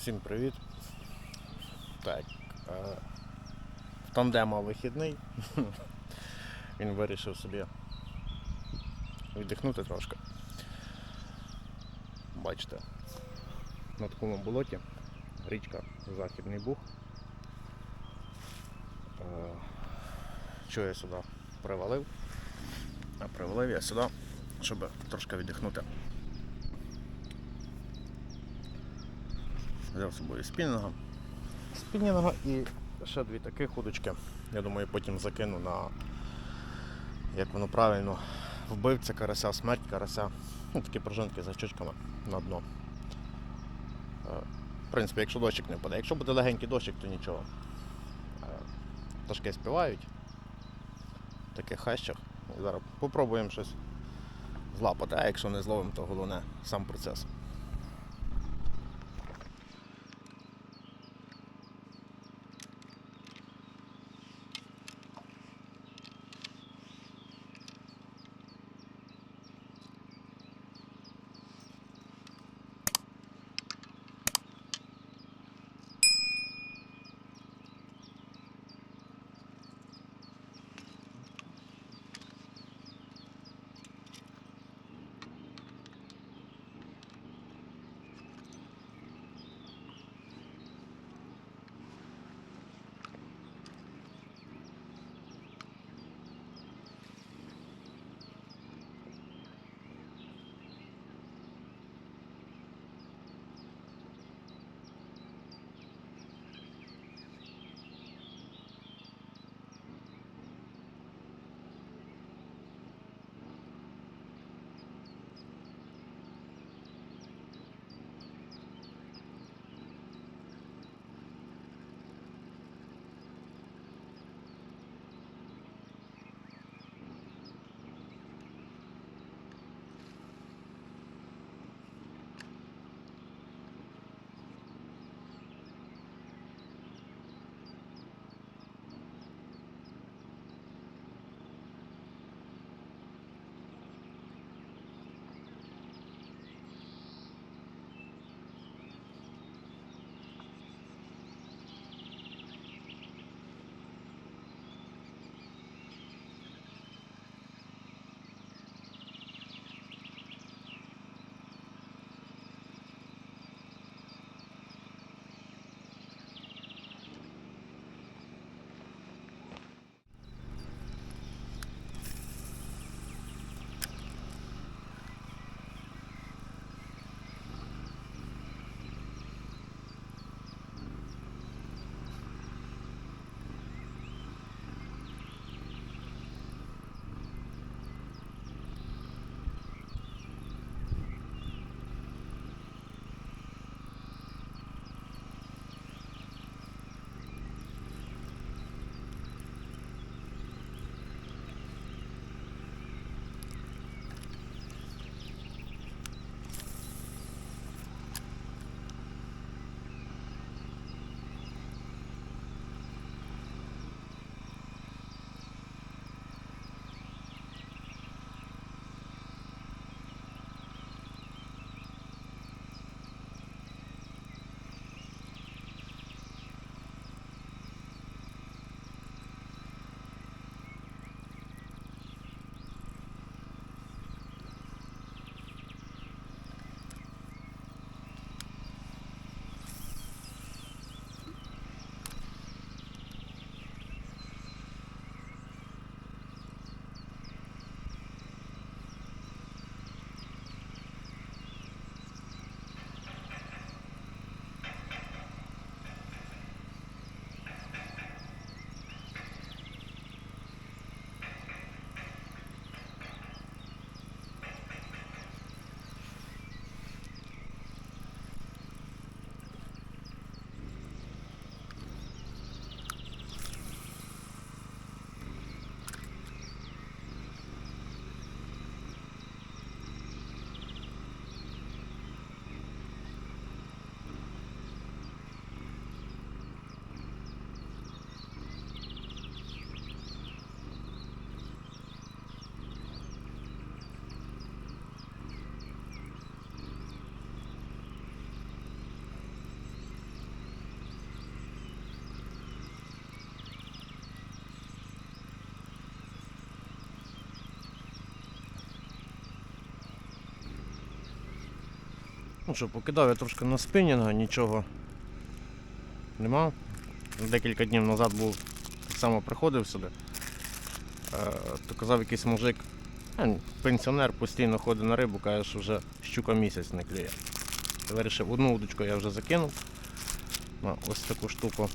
Всім привіт. Так. Е, в тандема вихідний. Він вирішив собі віддихнути трошки. Бачите, на такому болоті річка Західний Буг. Е, Що я сюди привалив? А привалив я сюди, щоб трошки віддихнути. Взяв з собою спінінга. Спінінга і ще дві таких удочки. Я думаю, потім закину на як воно правильно вбивця карася, смерть карася. Ну, такі пружинки з гачочками на дно. Е, В принципі, якщо дощик не впаде. Якщо буде легенький дощик, то нічого. Е, Пташки співають таких хащах. Зараз попробуємо щось злапати, а якщо не зловимо, то головне сам процес. Ну що, покидав я трошки на спинінга, нічого нема. Декілька днів назад був, так само приходив сюди. Е, то казав якийсь мужик, е, пенсіонер постійно ходить на рибу, каже, що вже щука місяць не клює. Вирішив, одну удочку я вже закинув на ось таку штуку.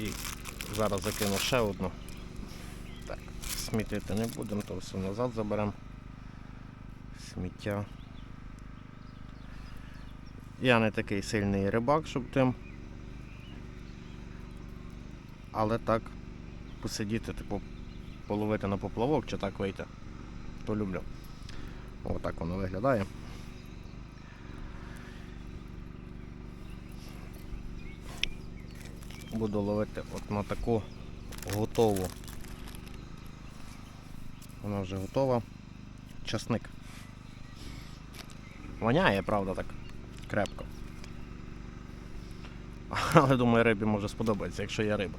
І зараз закину ще одну. Смітити не будемо, то все назад заберемо. Сміття. Я не такий сильний рибак, щоб тим. Але так посидіти, типу, половити на поплавок чи так вийти, то люблю. Отак воно виглядає. Буду ловити от на таку готову. Вона вже готова. Часник. Воняє, правда, так крепко. Але думаю, рибі може сподобається, якщо є риба.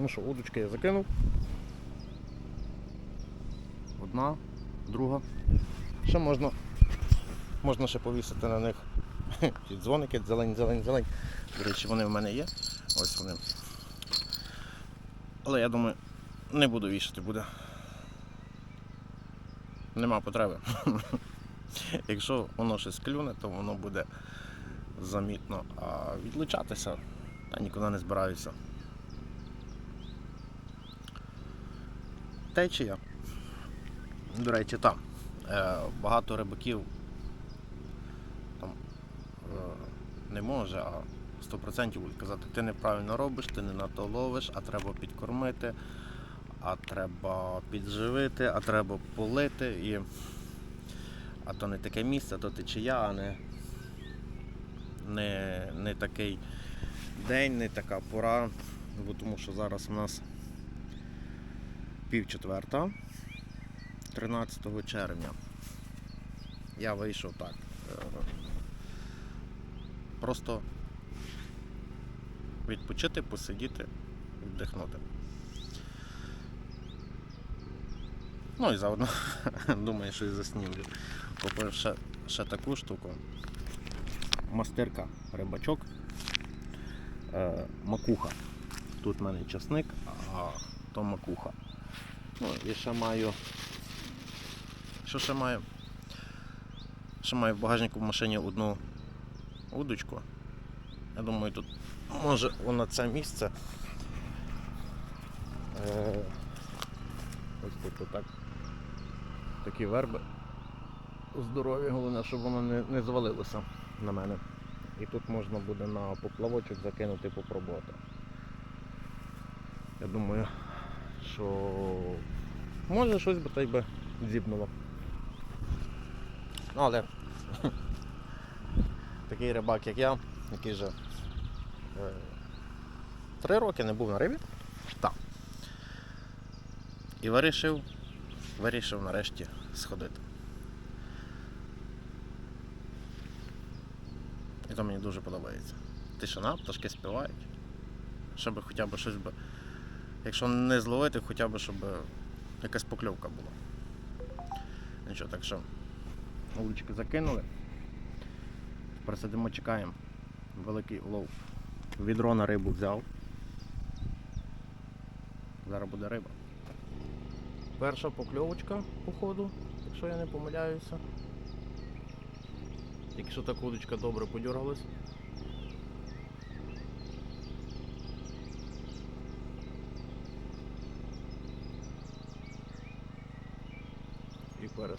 Ну що, удочки я закинув. Одна, друга. Ще можна, можна ще повісити на них ті дзвоники, зелень, зелень, зелень. До речі, вони в мене є. Ось вони. Але я думаю, не буду вішати, буде. Нема потреби. Якщо воно щось клюне, то воно буде замітно. А відлучатися я нікуди не збираюся. Течія. До речі, там. Е, багато рибаків там, е, не може, а 100% будуть казати, ти неправильно робиш, ти не на то ловиш, а треба підкормити, а треба підживити, а треба полити. І... А то не таке місце, то течія, а не, не, не такий день, не така пора. Бо тому що зараз у нас пів четверта, 13 червня. Я вийшов так. е, Просто відпочити, посидіти, віддихнути. Ну і заодно думаю, що і заснімлю. Купив ще, ще таку штуку. Мастирка рибачок. Е, макуха. Тут в мене часник, а то макуха. Ну і ще маю. Що ще маю? Ще маю в багажнику в машині одну удочку. Я думаю, тут може воно це місце. Е, ось тут отак. Такі верби. Здорові, головне, щоб воно не, не звалилося на мене. І тут можна буде на поплавочок закинути попробувати. Я думаю, що може щось би та й би дзібнуло. Ну, але такий рибак, як я, який же е, три роки не був на рибі. Так. І вирішив, вирішив нарешті сходити. І то мені дуже подобається. Тишина, пташки співають. Щоб хоча б щось би. Якщо не зловити, хоча б щоб якась покльовка була. Нічого, так що вулички закинули. Тепер сидимо, чекаємо. Великий улов. Відро на рибу взяв. Зараз буде риба. Перша покльовочка по ходу, якщо я не помиляюся. Якщо так удочка добре подюралась.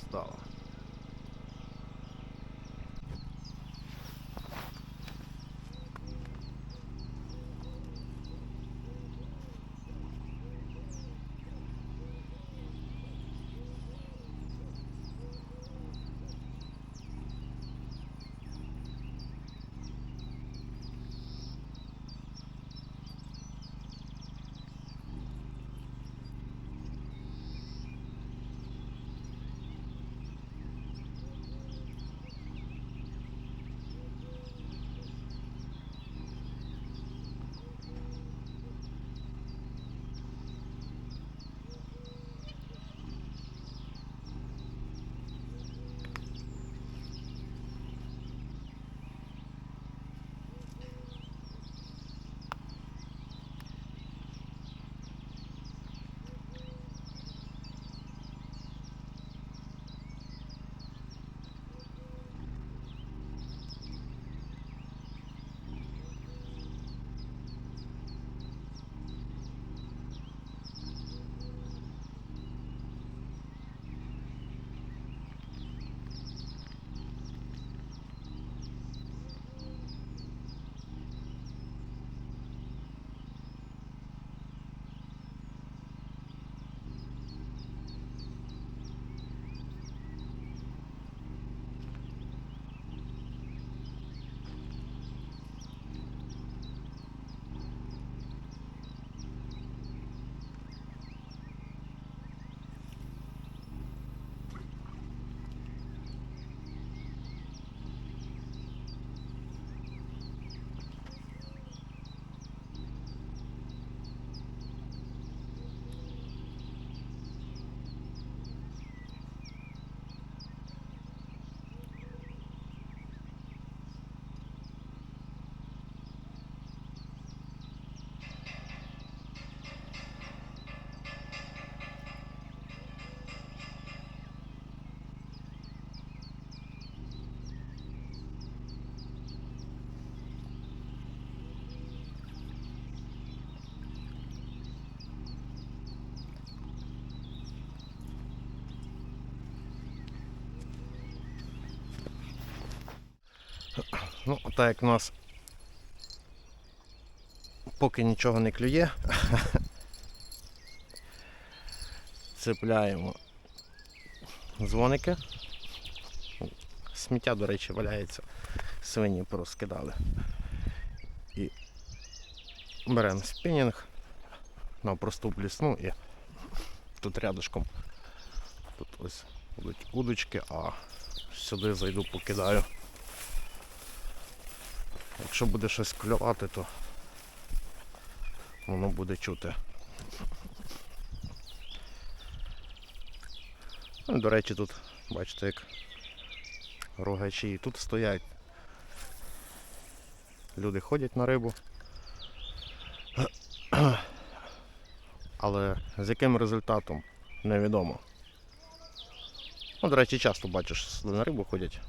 І Ну, так як у нас поки нічого не клює, цепляємо дзвоники. Сміття, до речі, валяється, свині порозкидали. І беремо спінінг на просту блісну і тут рядышком тут ось будуть удочки, а сюди зайду покидаю. Якщо буде щось клювати, то воно буде чути. Ну, До речі, тут бачите, як рогачі і тут стоять. Люди ходять на рибу. Але з яким результатом невідомо. Ну, до речі, часто бачиш, на рибу ходять.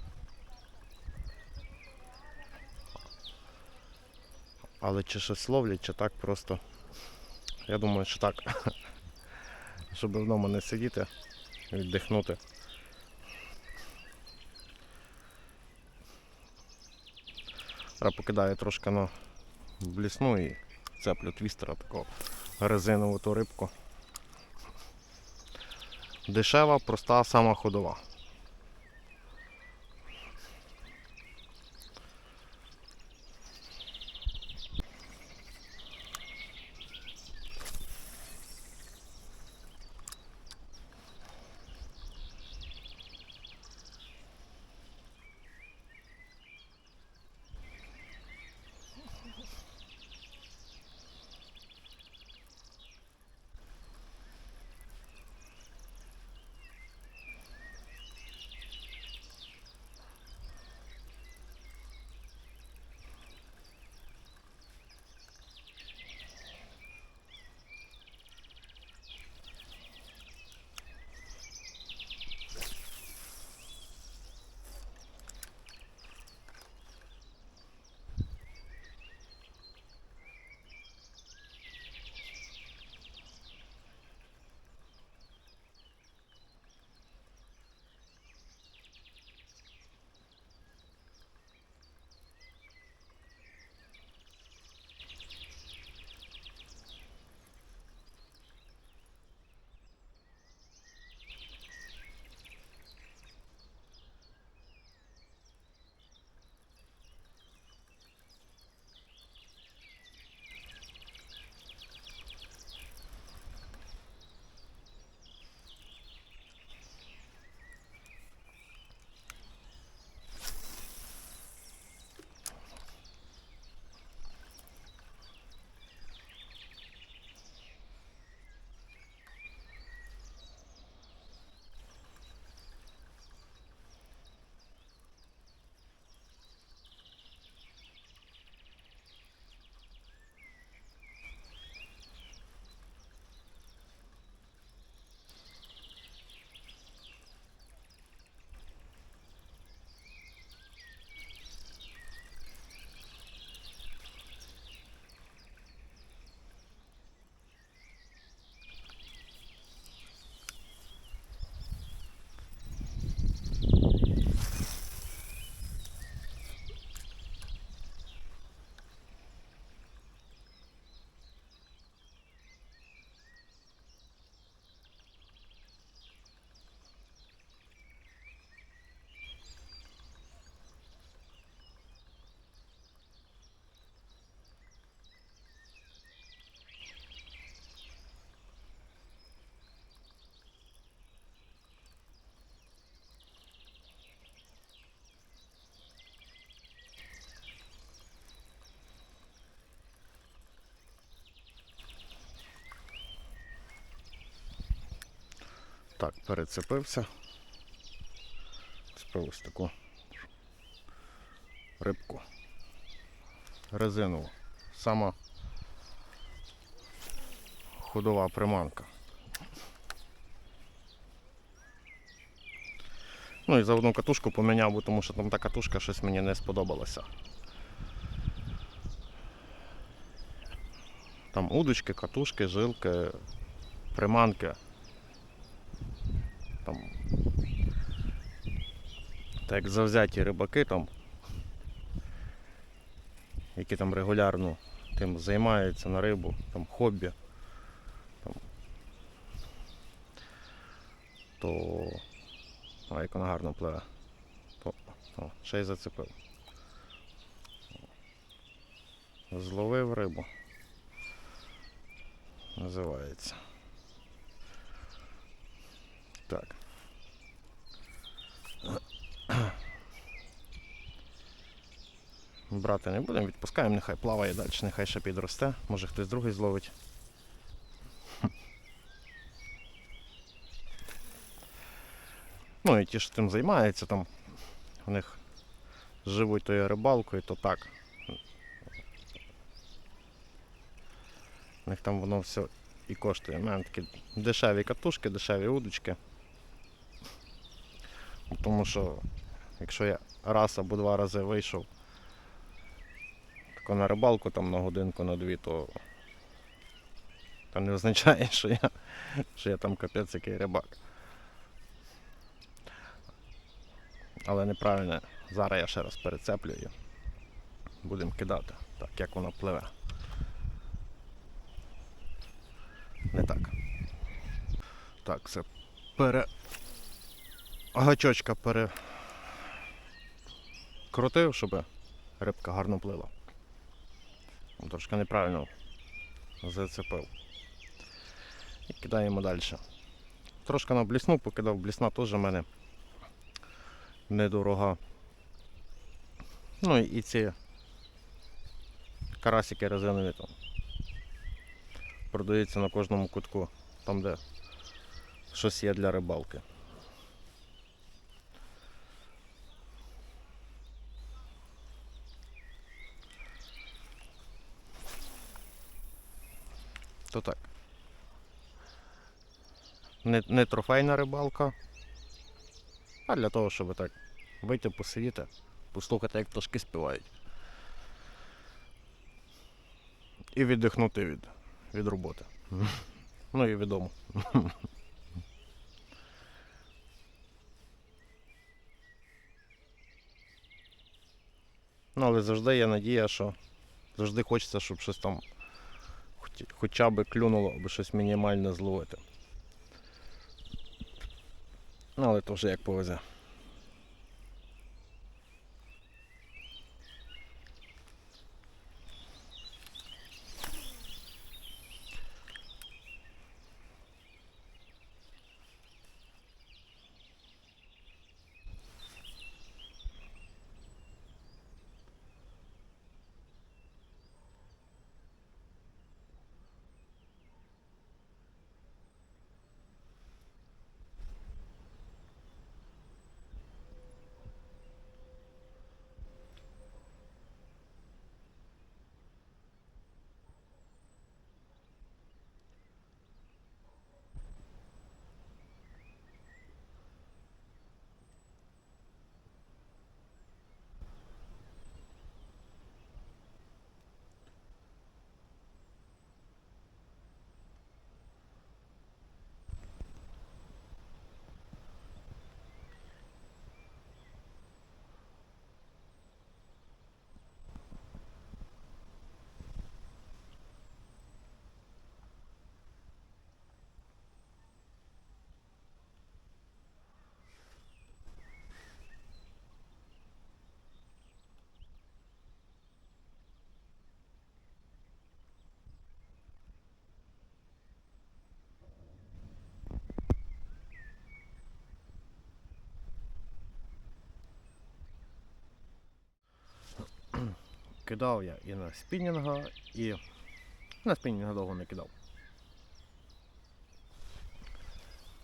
Але чи щось ловлять, чи так просто. Я думаю, що так. Щоб вдома не сидіти, віддихнути. Зараз покидаю трошки на блісну і цеплю твістера такого резинову ту рибку. Дешева, проста, сама ходова. Так, перецепився. Цепив ось таку рибку. Резинову. Сама ходова приманка. Ну і за одну катушку поміняв, бо тому що там та катушка щось мені не сподобалася. Там удочки, катушки, жилки, приманки. Там. Так завзяті рибаки там, які там регулярно тим займаються на рибу, там хобі. Там, то як вона гарно пливе. То, о, ще й зацепив. Зловив рибу. Називається. Так. Брати не будемо, відпускаємо, нехай плаває далі, нехай ще підросте, може хтось другий зловить. Ну і ті, що тим займаються, там у них живуть тою рибалкою, то так. У них там воно все і коштує. У мене такі дешеві катушки, дешеві удочки. Тому що якщо я раз або два рази вийшов, так на рибалку, там на годинку, на дві, то, то не означає, що я, що я там капець який рибак. Але неправильно, зараз я ще раз перецеплю і будемо кидати, так як воно пливе. Не так. Так, це пере. Гачочка перекрутив, щоб рибка гарно плила. Трошки неправильно зацепив. І кидаємо далі. Трошки на блісну покидав, блісна теж в мене недорога. Ну і ці карасики резинові там. Продаються на кожному кутку, там де щось є для рибалки. То так. Не, не трофейна рибалка, а для того, щоб так вийти посидіти, послухати, як пташки співають. І віддихнути від, від роботи. Ну і від дому. Ну, але завжди є надія, що завжди хочеться, щоб щось там хоч- хоча б клюнуло, аби щось мінімальне зловити. Ну, але то вже як повезе. Кидав я і на спінінга, і на спінінга довго не кидав.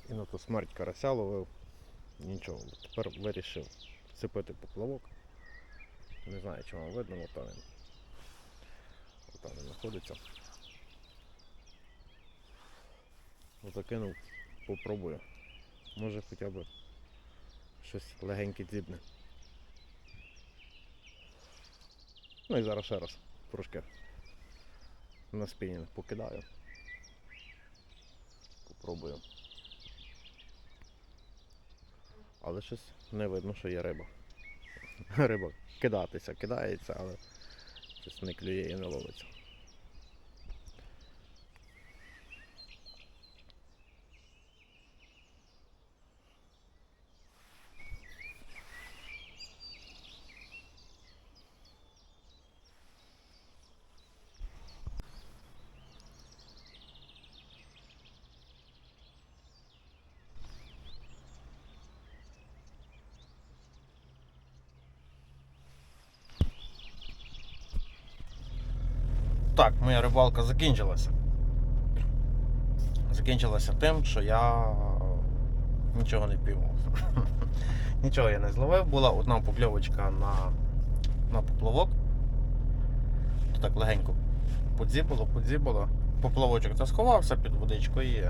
І на ту смерть карася ловив. Нічого. Тепер вирішив цепити поплавок. Не знаю, чи вам видно, але там він. Там він знаходиться. Закинув, попробую. Може хоча б щось легеньке дзібне. Ну і зараз ще раз трошки на спінінг покидаю. Попробую. Але щось не видно, що є риба. Риба кидатися, кидається, але щось не клює і не ловиться. Так, моя рибалка закінчилася. Закінчилася тим, що я нічого не піймав. Нічого я не зловив. Була одна покльовочка на, на поплавок. То так легенько подзібало, подзібало. Поплавочок це сховався під водичкою і,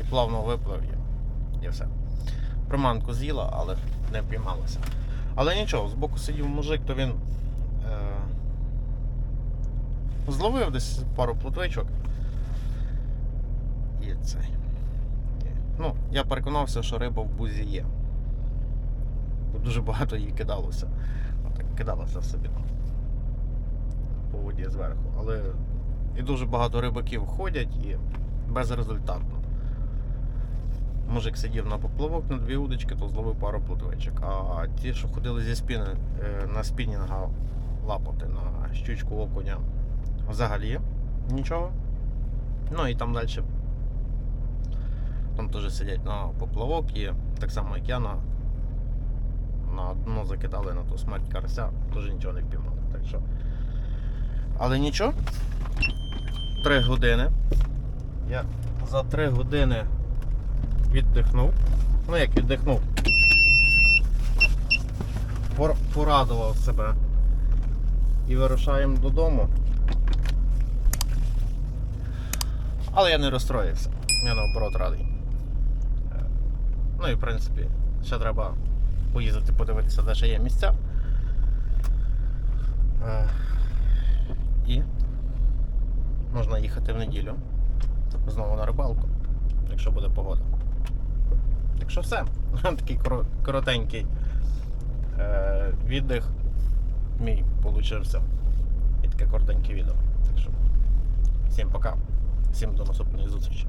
і плавно виплив і, і все. Приманку з'їла, але не впіймалася. Але нічого, збоку сидів мужик, то він. Зловив десь пару плотвичок. І цей. І, Ну, я переконався, що риба в бузі є. Дуже багато її кидалося. Отак кидалося в собі. По воді зверху. Але і дуже багато рибаків ходять і безрезультатно. Мужик сидів на поплавок на дві удочки, то зловив пару плотвичок. А ті, що ходили зі спіни е, на спінінга лапати на щучку окуня, взагалі нічого. Ну і там далі. Там теж сидять на поплавок і так само як я на, на дно закидали на ту смерть карася, теж нічого не впіймали. Так що. Але нічого. Три години. Я за три години віддихнув. Ну як віддихнув. Порадував себе. І вирушаємо додому. Але я не розстроївся. Я наоборот радий. Е, Ну і в принципі, ще треба поїздити, подивитися, де ще є місця. Е, І можна їхати в неділю. Знову на рибалку, якщо буде погода. Якщо все, такий коротенький е, віддих мій получився. І таке коротеньке відео. Так що всім пока. Всім до наступної зустрічі.